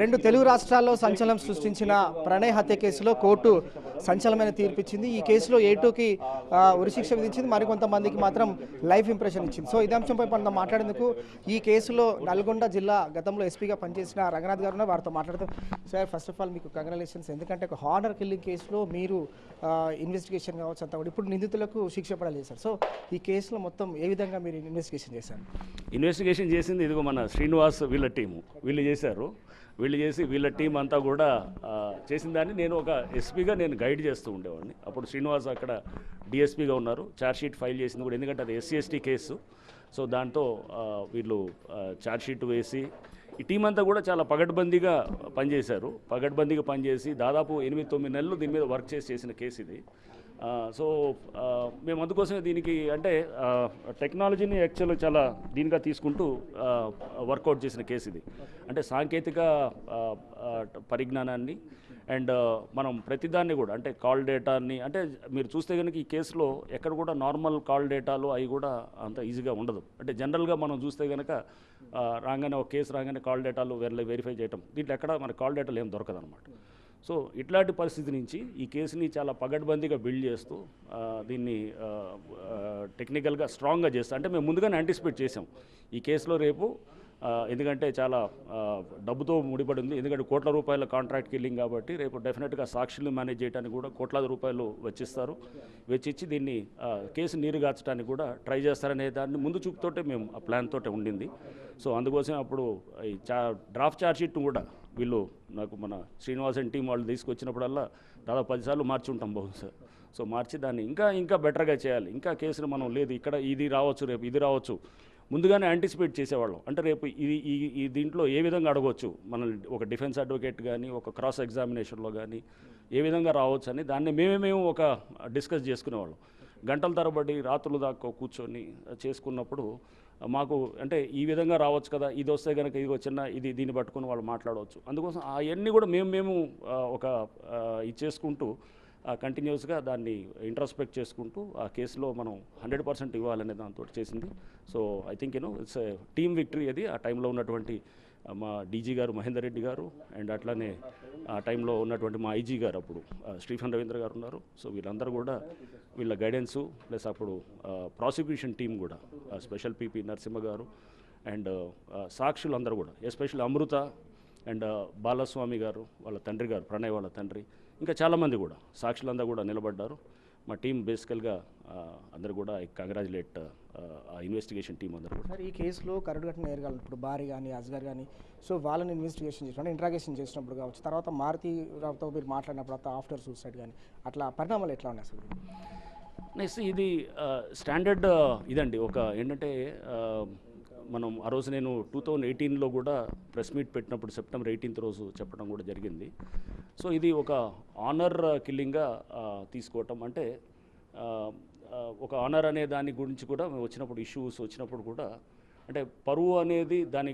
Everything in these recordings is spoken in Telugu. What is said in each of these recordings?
రెండు తెలుగు రాష్ట్రాల్లో సంచలనం సృష్టించిన ప్రణయ్ హత్య కేసులో కోర్టు సంచలనమైన తీర్పిచ్చింది. ఈ కేసులో ఏటూకి ఉరిశిక్ష విధించింది. మరికొంతమందికి మాత్రం లైఫ్ ఇంప్రెషన్ ఇచ్చింది. సో ఇదే అంశంపై మనం మాట్లాడేందుకు ఈ కేసులో నల్గొండ జిల్లా గతంలో ఎస్పీగా పనిచేసిన రంగనాథ్ గారు వారితో మాట్లాడుతూ. సార్ ఫస్ట్ ఆఫ్ ఆల్ మీకు కంగ్రాచులేషన్స్ ఎందుకంటే ఒక హార్డర్ కిల్లింగ్ కేసులో మీరు ఇన్వెస్టిగేషన్ కావచ్చు అంతా కూడా ఇప్పుడు నిందితులకు శిక్ష పడాలి సార్. సో ఈ కేసులో మొత్తం ఏ విధంగా మీరు ఇన్వెస్టిగేషన్ చేశారు? ఇన్వెస్టిగేషన్ చేసింది ఇదిగో మన శ్రీనివాస్ వీళ్ళ టీము. వీళ్ళు చేశారు. వీళ్ళు చేసి వీళ్ళ టీం అంతా కూడా చేసిన దాన్ని నేను ఒక ఎస్పీగా నేను గైడ్ చేస్తూ ఉండేవాడిని. అప్పుడు శ్రీనివాస్ అక్కడ డిఎస్పీగా ఉన్నారు. ఛార్జ్షీట్ ఫైల్ చేసింది కూడా ఎందుకంటే అది ఎస్సీ ఎస్టీ కేసు. సో దాంతో వీళ్ళు ఛార్జ్షీట్ వేసి ఈ టీం అంతా కూడా చాలా పగడ్బందీగా పనిచేశారు. పగడ్బందీగా పనిచేసి దాదాపు ఎనిమిది తొమ్మిది నెలలు దీని మీద వర్క్ చేసి చేసిన కేసు ఇది. సో మేము అందుకోసమే దీనికి అంటే టెక్నాలజీని యాక్చువల్ చాలా దీనిగా తీసుకుంటూ వర్కౌట్ చేసిన కేసు ఇది. అంటే సాంకేతిక పరిజ్ఞానాన్ని అండ్ మనం ప్రతిదాన్ని కూడా అంటే కాల్ డేటాని అంటే మీరు చూస్తే కనుక ఈ కేసులో ఎక్కడ కూడా నార్మల్ కాల్ డేటాలు అవి కూడా అంత ఈజీగా ఉండదు. అంటే జనరల్గా మనం చూస్తే కనుక రాగానే ఒక కేసు రాగానే కాల్ డేటాలు వెరీ వెరిఫై చేయటం దీంట్లో ఎక్కడ మన కాల్ డేటాలు ఏం దొరకదు అనమాట సో ఇట్లాంటి పరిస్థితి నుంచి ఈ కేసుని చాలా పగడ్బందీగా బిల్డ్ చేస్తూ దీన్ని టెక్నికల్గా స్ట్రాంగ్గా చేస్తూ అంటే మేము ముందుగానే యాంటిసిపేట్ చేసాం ఈ కేసులో రేపు ఎందుకంటే చాలా డబ్బుతో ముడిపడి ఉంది ఎందుకంటే కోట్ల రూపాయల కాంట్రాక్ట్ కిల్లింగ్ కాబట్టి రేపు డెఫినెట్గా సాక్షులు మేనేజ్ చేయడానికి కూడా కోట్లాది రూపాయలు వెచ్చిస్తారు. వెచ్చిచ్చి దీన్ని కేసు నీరుగార్చడానికి కూడా ట్రై చేస్తారనే దాన్ని ముందు చూపుతోటే మేము ఆ ప్లాన్ తోటే ఉండింది. సో అందుకోసం అప్పుడు ఈ చా డ్రాఫ్ట్ ఛార్జ్షీట్ను కూడా వీళ్ళు నాకు మన శ్రీనివాసన్ టీం వాళ్ళు తీసుకొచ్చినప్పుడల్లా దాదాపు పదిసార్లు మార్చి ఉంటాం బహుశా. సో మార్చి దాన్ని ఇంకా ఇంకా బెటర్గా చేయాలి. ఇంకా కేసులు మనం లేదు ఇక్కడ ఇది రావచ్చు రేపు ఇది రావచ్చు. ముందుగానే యాంటిసిపేట్ చేసేవాళ్ళం. అంటే రేపు ఇది ఈ ఈ దీంట్లో ఏ విధంగా అడగవచ్చు మనం ఒక డిఫెన్స్ అడ్వకేట్ కానీ ఒక క్రాస్ ఎగ్జామినేషన్లో కానీ ఏ విధంగా రావచ్చు అని దాన్ని మేమే మేము ఒక డిస్కస్ చేసుకునేవాళ్ళం. గంటల తరబడి రాత్రులు దాకా కూర్చొని చేసుకున్నప్పుడు మాకు అంటే ఈ విధంగా రావచ్చు కదా ఇది వస్తే కనుక ఇది చిన్న ఇది దీన్ని పట్టుకొని వాళ్ళు మాట్లాడవచ్చు. అందుకోసం అవన్నీ కూడా మేము మేము ఒక ఇది చేసుకుంటూ కంటిన్యూస్గా దాన్ని ఇంట్రాస్పెక్ట్ చేసుకుంటూ ఆ కేసులో మనం హండ్రెడ్ పర్సెంట్ ఇవ్వాలనే దాంతో చేసింది. So I think you know it's team victory అది. ఆ టైంలో ఉన్నటువంటి మా డీజీ గారు మహేందర్ రెడ్డి గారు అండ్ అట్లానే ఆ టైంలో ఉన్నటువంటి మా ఐజీ గారు అప్పుడు స్టీఫెన్ రవీంద్ర గారు ఉన్నారు. సో వీళ్ళందరూ కూడా వీళ్ళ గైడెన్సు ప్లస్ అప్పుడు ప్రాసిక్యూషన్ టీం కూడా special PP Narasimha garu and సాక్షులందరూ కూడా ఎస్పెషల్ అమృత అండ్ బాలస్వామి గారు వాళ్ళ తండ్రి గారు ప్రణయ్ వాళ్ళ తండ్రి. ఇంకా చాలామంది కూడా సాక్షులందరూ కూడా నిలబడ్డారు. మా టీం బేసికల్గా అందరు కూడా కంగ్రాచులేట్ ఆ ఇన్వెస్టిగేషన్ టీం అందరూ కూడా. సార్ ఈ కేసులో కరడు కట్టిన నేరగాళ్ళు ఇప్పుడు బారి కానీ అస్గర్ కానీ సో వాళ్ళని ఇన్వెస్టిగేషన్ చేసినప్పుడు ఇంట్రాగేషన్ చేసినప్పుడు కావచ్చు తర్వాత మారుతి రావుతో మీరు మాట్లాడినప్పుడు ఆఫ్టర్ సూసైడ్ కానీ అట్లా పరిణామాలు ఎట్లా ఉన్నాయి అసలు? నెక్స్ట్ ఇది స్టాండర్డ్ ఇదండి. ఒక ఏంటంటే మనం ఆ రోజు నేను టూ థౌజండ్ ఎయిటీన్లో కూడా ప్రెస్ మీట్ పెట్టినప్పుడు సెప్టెంబర్ ఎయిటీన్త్ రోజు చెప్పడం కూడా జరిగింది. సో ఇది ఒక ఆనర్ కిల్లింగ్గా తీసుకోవటం. అంటే ఒక ఆనర్ అనే దాని గురించి కూడా మేము వచ్చినప్పుడు ఇష్యూస్ వచ్చినప్పుడు కూడా అంటే పరువు అనేది దాని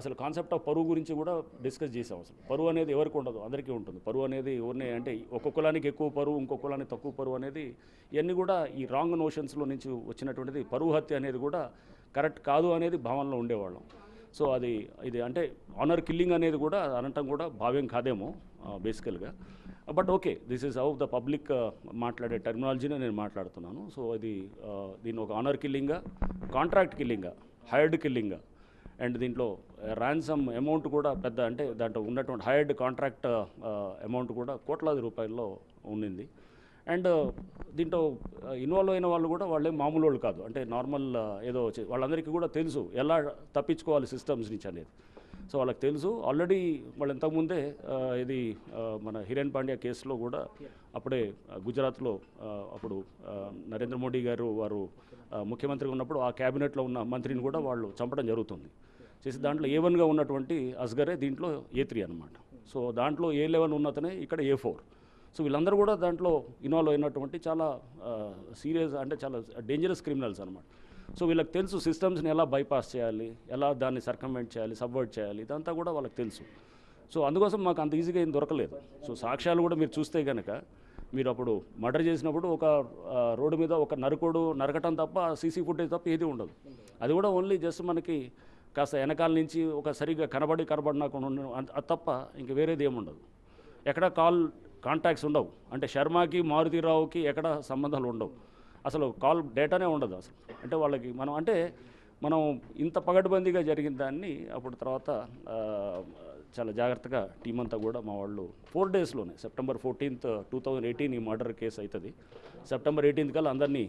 అసలు కాన్సెప్ట్ ఆఫ్ పరువు గురించి కూడా డిస్కస్ చేసాం అసలు. పరువు అనేది ఎవరికి ఉండదు? అందరికీ ఉంటుంది. పరువు అనేది ఎవరిని అంటే ఒక్కొక్క కులానికి ఎక్కువ పరువు ఇంకొక కులానికి తక్కువ పరువు అనేది ఇవన్నీ కూడా ఈ రాంగ్ నోషన్స్లో నుంచి వచ్చినటువంటిది. పరువు హత్య అనేది కూడా కరెక్ట్ కాదు అనేది భావనలో ఉండేవాళ్ళం. సో అది ఇది అంటే ఆనర్ కిల్లింగ్ అనేది కూడా అనటం కూడా భావ్యం కాదేమో బేసికల్గా but okay this is how the public మాట్లాడే టెర్మినాలజీనే నేను మాట్లాడుతున్నాను. సో ఇది దీన్ని ఒక ఆనర్ కిల్లింగా కాంట్రాక్ట్ కిల్లింగా హైర్డ్ కిల్లింగా అండ్ దీంట్లో ర్యాన్సమ్ అమౌంట్ కూడా పెద్ద అంటే దాంట్లో ఉన్నటువంటి హైర్డ్ కాంట్రాక్ట్ అమౌంట్ కూడా కోట్లాది రూపాయల్లో ఉండింది. అండ్ దీంట్లో ఇన్వాల్వ్ అయిన వాళ్ళు కూడా వాళ్ళే మామూలు వాళ్ళు కాదు. అంటే నార్మల్ ఏదో వాళ్ళందరికీ కూడా తెలుసు ఎలా తప్పించుకోవాలి సిస్టమ్స్ నుంచి అనేది. సో వాళ్ళకి తెలుసు. ఆల్రెడీ వాళ్ళు ఇంతకుముందే ఇది మన హిరేన్ పాండ్యా కేసులో కూడా అప్పుడే గుజరాత్లో అప్పుడు నరేంద్ర మోడీ గారు వారు ముఖ్యమంత్రిగా ఉన్నప్పుడు ఆ క్యాబినెట్లో ఉన్న మంత్రిని కూడా వాళ్ళు చంపడం జరుగుతుంది. చేసి దాంట్లో ఏ వన్గా ఉన్నటువంటి అస్గరే దీంట్లో ఏ త్రీ అనమాట సో దాంట్లో ఏ లెవెన్ ఉన్నతనే ఇక్కడ ఏ ఫోర్ సో వీళ్ళందరూ కూడా దాంట్లో ఇన్వాల్వ్ అయినటువంటి చాలా సీరియస్ అంటే చాలా డేంజరస్ క్రిమినల్స్ అనమాట సో వీళ్ళకి తెలుసు సిస్టమ్స్ని ఎలా బైపాస్ చేయాలి ఎలా దాన్ని సర్కమెంట్ చేయాలి సబ్వర్ట్ చేయాలి ఇదంతా కూడా వాళ్ళకి తెలుసు. సో అందుకోసం మాకు అంత ఈజీగా ఏం దొరకలేదు. సో సాక్ష్యాలు కూడా మీరు చూస్తే కనుక మీరు అప్పుడు మర్డర్ చేసినప్పుడు ఒక రోడ్డు మీద ఒక నరుకోడు నరకటం తప్ప సీసీ ఫుటేజ్ తప్ప ఏది ఉండదు. అది కూడా ఓన్లీ జస్ట్ మనకి కాస్త వెనకాల నుంచి ఒక సరిగ్గా కనబడి కనబడినాకుండా అది తప్ప ఇంక వేరేది ఏముండదు. ఎక్కడ కాల్ కాంటాక్ట్స్ ఉండవు. అంటే శర్మకి మారుతిరావుకి ఎక్కడ సంబంధాలు ఉండవు. అసలు కాల్ డేటానే ఉండదు అసలు. అంటే వాళ్ళకి మనం అంటే మనం ఇంత పగడ్బందీగా జరిగిన దాన్ని అప్పుడు తర్వాత చాలా జాగ్రత్తగా టీం అంతా కూడా మా వాళ్ళు ఫోర్ డేస్లోనే September fourteenth two thousand eighteen ఈ మర్డర్ కేసు అవుతుంది సెప్టెంబర్ ఎయిటీన్త్ కల్లా అందరినీ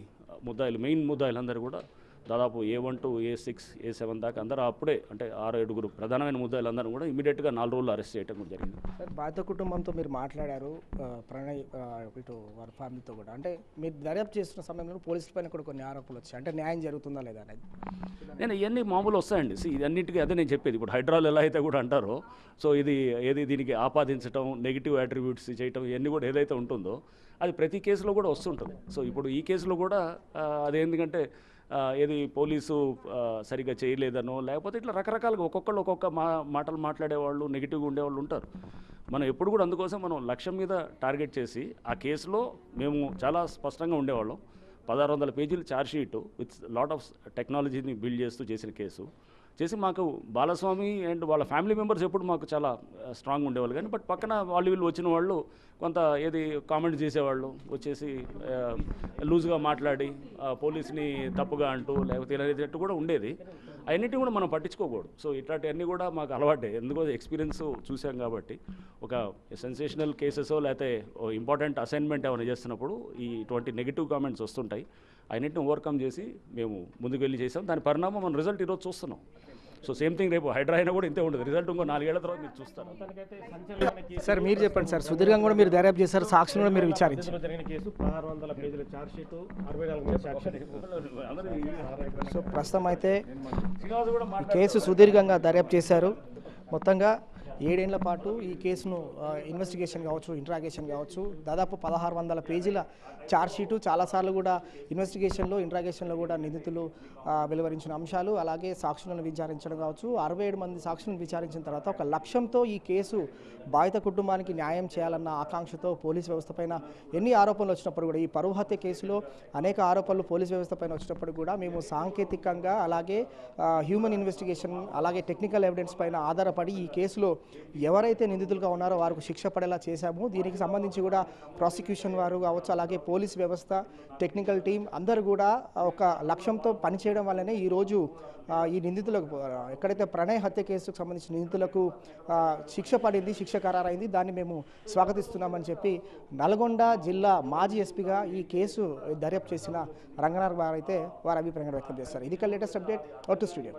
ముద్దాయిలు మెయిన్ ముద్దాయిలు అందరూ కూడా దాదాపు A one to A six A seven దాకా అందరూ అప్పుడే అంటే ఆరు ఏడుగురు ప్రధానమైన ముద్దాయిలు అందరూ కూడా ఇమీడియట్గా నాలుగు రోజులు అరెస్ట్ చేయడం కూడా జరిగింది. సార్ బాధిత కుటుంబంతో మీరు మాట్లాడారు ప్రణయ్ ఇటు వారి ఫ్యామిలీతో కూడా. అంటే మీరు దర్యాప్తు చేస్తున్న సమయంలో పోలీసుల పైన కూడా కొన్ని ఆరోపణలు వచ్చాయి. అంటే న్యాయం జరుగుతుందా లేదా అనేది? నేను ఇవన్నీ మామూలు వస్తాయండి. See, ఇది అన్నిటికీ అదే నేను చెప్పేది. ఇప్పుడు హైడ్రాల్ ఎలా అయితే కూడా అంటారో సో ఇది ఏది దీనికి ఆపాదించడం నెగిటివ్ అట్రిబ్యూట్స్ చేయటం ఇవన్నీ కూడా ఏదైతే ఉంటుందో అది ప్రతి కేసులో కూడా వస్తుంటుంది. సో ఇప్పుడు ఈ కేసులో కూడా అదేందుకంటే ఏది పోలీసు సరిగ్గా చేయలేదనో లేకపోతే ఇట్లా రకరకాలుగా ఒక్కొక్కళ్ళు ఒక్కొక్క మా మాటలు మాట్లాడేవాళ్ళు నెగిటివ్గా ఉండేవాళ్ళు ఉంటారు. మనం ఎప్పుడు కూడా అందుకోసం మనం లక్ష్యం మీద టార్గెట్ చేసి ఆ కేసులో మేము చాలా స్పష్టంగా ఉండేవాళ్ళం. పదహారు వందల పేజీలు ఛార్జ్షీట్ విత్ లాట్ ఆఫ్ టెక్నాలజీని బిల్డ్ చేస్తూ చేసిన కేసు. చేసి మాకు బాలస్వామి అండ్ వాళ్ళ ఫ్యామిలీ మెంబర్స్ ఎప్పుడు మాకు చాలా స్ట్రాంగ్ ఉండేవాళ్ళు. కానీ బట్ పక్కన వాళ్ళు వీళ్ళు వచ్చిన వాళ్ళు కొంత ఏది కామెంట్ చేసేవాళ్ళు వచ్చేసి లూజ్గా మాట్లాడి పోలీస్ని తప్పుగా అంటూ లేకపోతే ఇలా కూడా ఉండేది. అవన్నిటి కూడా మనం పట్టించుకోకూడదు. సో ఇట్లాంటివన్నీ కూడా మాకు అలవాటే. ఎందుకో ఎక్స్పీరియన్స్ చూసాం కాబట్టి ఒక సెన్సేషనల్ కేసెస్ లేకపోతే ఇంపార్టెంట్ అసైన్మెంట్ ఏమైనా చేస్తున్నప్పుడు ఈ ఇటువంటి నెగిటివ్ కామెంట్స్ వస్తుంటాయి. అన్నింటిని ఓవర్కమ్ చేసి మేము ముందుకు వెళ్ళి చేసాం. దాని పరిణామం మన రిజల్ట్ ఈరోజు చూస్తున్నాం. సో సేమ్ థింగ్ రేపు హైడ్రా అయినా కూడా ఇంతే ఉంటుంది రిజల్ట్ ఇంకో నాలుగేళ్ళ తర్వాత మీరు చూస్తారు. సార్ మీరు చెప్పండి సార్. సుదీర్ఘంగా కూడా మీరు దర్యాప్తు చేశారు. సాక్షులు కూడా మీరు విచారించారు. సో ప్రస్తుతం అయితే కేసు సుదీర్ఘంగా దర్యాప్తు చేశారు. మొత్తంగా ఏడేళ్ళ పాటు ఈ కేసును ఇన్వెస్టిగేషన్ కావచ్చు ఇంట్రాగేషన్ కావచ్చు దాదాపు పదహారు వందల పేజీల ఛార్జ్షీటు చాలాసార్లు కూడా ఇన్వెస్టిగేషన్లో ఇంట్రాగేషన్లో కూడా నిందితులు వెలువరించిన అంశాలు అలాగే సాక్షులను విచారించడం కావచ్చు. అరవై ఏడు మంది సాక్షులను విచారించిన తర్వాత ఒక లక్ష్యంతో ఈ కేసు బాధిత కుటుంబానికి న్యాయం చేయాలన్న ఆకాంక్షతో పోలీస్ వ్యవస్థ పైన ఎన్ని ఆరోపణలు వచ్చినప్పుడు కూడా ఈ పరువు హత్య కేసులో అనేక ఆరోపణలు పోలీస్ వ్యవస్థపైన వచ్చినప్పుడు కూడా మేము సాంకేతికంగా అలాగే హ్యూమన్ ఇన్వెస్టిగేషన్ అలాగే టెక్నికల్ ఎవిడెన్స్ పైన ఆధారపడి ఈ కేసులో ఎవరైతే నిందితులుగా ఉన్నారో వారికి శిక్ష పడేలా చేశాము. దీనికి సంబంధించి కూడా ప్రాసిక్యూషన్ వారు కావచ్చు అలాగే పోలీస్ వ్యవస్థ టెక్నికల్ టీం అందరూ కూడా ఒక లక్ష్యంతో పనిచేయడం వల్లనే ఈరోజు ఈ నిందితులకు ఎక్కడైతే ప్రణయ్ హత్య కేసుకు సంబంధించిన నిందితులకు శిక్ష పడింది శిక్ష ఖరారైంది దాన్ని మేము స్వాగతిస్తున్నామని చెప్పి నల్గొండ జిల్లా మాజీ ఎస్పీగా ఈ కేసు దర్యాప్తు చేసిన రంగనాథ్ వారు అయితే అభిప్రాయం వ్యక్తం చేస్తారు ఇది లేటెస్ట్ అప్డేట్ అవుట్ స్టూడియో.